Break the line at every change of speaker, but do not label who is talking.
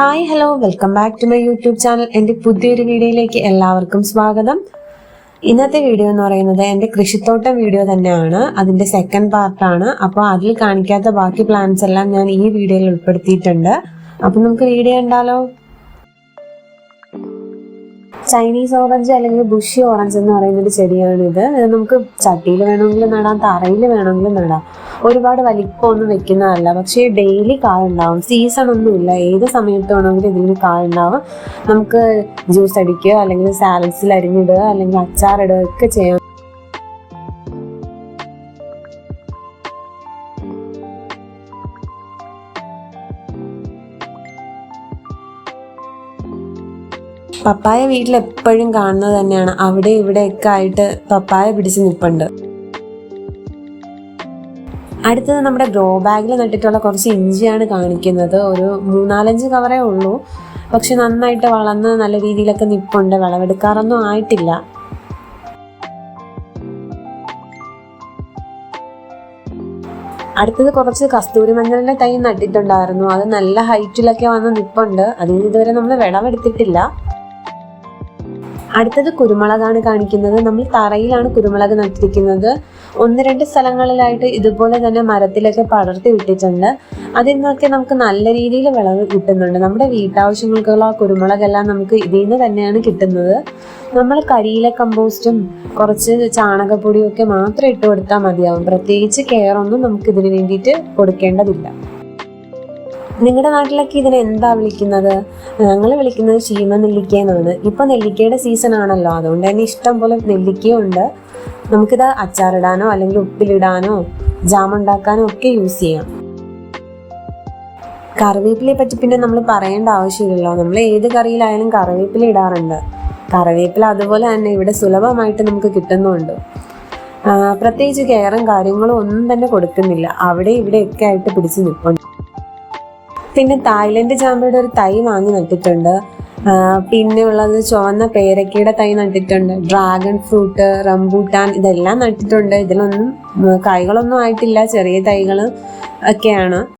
Hi hello welcome back to my YouTube channel എന്റെ പുതിയൊരു വീഡിയോയിലേക്ക് എല്ലാവർക്കും സ്വാഗതം. ഇന്നത്തെ വീഡിയോ എന്ന് പറയുന്നത് എന്റെ കൃഷിത്തോട്ടം വീഡിയോ തന്നെയാണ്. അതിന്റെ സെക്കൻഡ് പാർട്ടാണ് അപ്പോൾ അതിൽ കാണിക്കാത്ത ബാക്കി പ്ലാൻസ് എല്ലാം ഞാൻ ഈ വീഡിയോയിൽ ഉൾപ്പെടുത്തിയിട്ടുണ്ട്. അപ്പം നമുക്ക് വീഡിയോ ഉണ്ടാലോ ചൈനീസ് ഓറഞ്ച് അല്ലെങ്കിൽ ബുഷി ഓറഞ്ച് എന്ന് പറയുന്ന ഒരു ഇത്. നമുക്ക് ചട്ടിയിൽ വേണമെങ്കിൽ നടാം തറയിൽ വേണമെങ്കിൽ നടാം. ഒരുപാട് വലിപ്പമൊന്നും വെക്കുന്നതല്ല. പക്ഷേ ഡെയിലി കായുണ്ടാവും സീസൺ ഒന്നുമില്ല ഏത് സമയത്ത് വേണമെങ്കിലും ഇതിന് കായുണ്ടാവും നമുക്ക് ജ്യൂസ് അടിക്കുക അല്ലെങ്കിൽ സാലഡ്സിൽ അരിഞ്ഞിടുക അല്ലെങ്കിൽ അച്ചാറിടുക ഒക്കെ ചെയ്യാം. പപ്പായ വീട്ടിൽ എപ്പോഴും കാണുന്നത് തന്നെയാണ്. അവിടെ ഇവിടെയൊക്കെ ആയിട്ട് പപ്പായ പിടിച്ച് നിൽപ്പുണ്ട് അടുത്തത് നമ്മുടെ ഗ്രോ ബാഗിൽ നട്ടിട്ടുള്ള കുറച്ച് ഇഞ്ചിയാണ് കാണിക്കുന്നത്. ഒരു മൂന്നാലഞ്ച് കവറേ ഉള്ളൂ. പക്ഷെ നന്നായിട്ട് വളർന്ന് നല്ല രീതിയിലൊക്കെ നിപ്പുണ്ട്. വിളവെടുക്കാറൊന്നും ആയിട്ടില്ല. അടുത്തത് കുറച്ച് കസ്തൂരി മഞ്ഞളിന്റെ തൈ നട്ടിട്ടുണ്ടായിരുന്നു. അത് നല്ല ഹൈറ്റിലൊക്കെ വന്ന് നിപ്പുണ്ട്. അതിന് ഇതുവരെ നമ്മൾ വിളവെടുത്തിട്ടില്ല. അടുത്തത് കുരുമുളകാണ് കാണിക്കുന്നത്. നമ്മൾ തറയിലാണ് കുരുമുളക് നട്ടിരിക്കുന്നത്. ഒന്ന് രണ്ട് സ്ഥലങ്ങളിലായിട്ട് ഇതുപോലെ തന്നെ മരത്തിലൊക്കെ പടർത്തി വിട്ടിട്ടുണ്ട്. അതിൽ നിന്നൊക്കെ നമുക്ക് നല്ല രീതിയിൽ വിളവ് കിട്ടുന്നുണ്ട്. നമ്മുടെ വീട്ടാവശ്യങ്ങൾക്കുള്ള കുരുമുളകെല്ലാം നമുക്ക് ഇതിൽ നിന്ന് തന്നെയാണ് കിട്ടുന്നത്. നമ്മൾ കരിയില കമ്പോസ്റ്റും കുറച്ച് ചാണകപ്പൊടിയും ഒക്കെ മാത്രം ഇട്ട് കൊടുത്താൽ മതിയാവും. പ്രത്യേകിച്ച് കെയർ ഒന്നും നമുക്ക് ഇതിന് വേണ്ടിയിട്ട് കൊടുക്കേണ്ടതില്ല. നിങ്ങളുടെ നാട്ടിലൊക്കെ ഇതിനെ എന്താ വിളിക്കുന്നത്? ഞങ്ങൾ വിളിക്കുന്നത് ചീമ നെല്ലിക്ക എന്നാണ്. ഇപ്പൊ നെല്ലിക്കയുടെ സീസൺ ആണല്ലോ. അതുകൊണ്ട് തന്നെ ഇഷ്ടം പോലെ നെല്ലിക്കയുണ്ട് നമുക്കിത് അച്ചാറിടാനോ അല്ലെങ്കിൽ ഉപ്പിലിടാനോ ജാം ഉണ്ടാക്കാനോ ഒക്കെ യൂസ് ചെയ്യാം. കറിവേപ്പിലയെ പറ്റി പിന്നെ നമ്മൾ പറയേണ്ട ആവശ്യമില്ലല്ലോ. നമ്മൾ ഏത് കറിയിലായാലും കറിവേപ്പില ഇടാറുണ്ട്. കറിവേപ്പില അതുപോലെ തന്നെ ഇവിടെ സുലഭമായിട്ട് നമുക്ക് കിട്ടുന്നുണ്ട്. പ്രത്യേകിച്ച് കെയറും കാര്യങ്ങളും ഒന്നും തന്നെ കൊടുക്കുന്നില്ല. അവിടെ ഇവിടെയൊക്കെ ആയിട്ട് പിടിച്ചു നിൽപ്പുണ്ട് പിന്നെ തായ്ലൻഡ് ചാമ്പയുടെ ഒരു തൈ വാങ്ങി നട്ടിട്ടുണ്ട്. പിന്നെ ഉള്ളത് ചുവന്ന പേരക്കയുടെ തൈ നട്ടിട്ടുണ്ട്. ഡ്രാഗൺ ഫ്രൂട്ട് റംബൂട്ടാൻ ഇതെല്ലാം നട്ടിട്ടുണ്ട്. ഇതിലൊന്നും കൈകളൊന്നും ആയിട്ടില്ല. ചെറിയ തൈകൾ ഒക്കെയാണ്.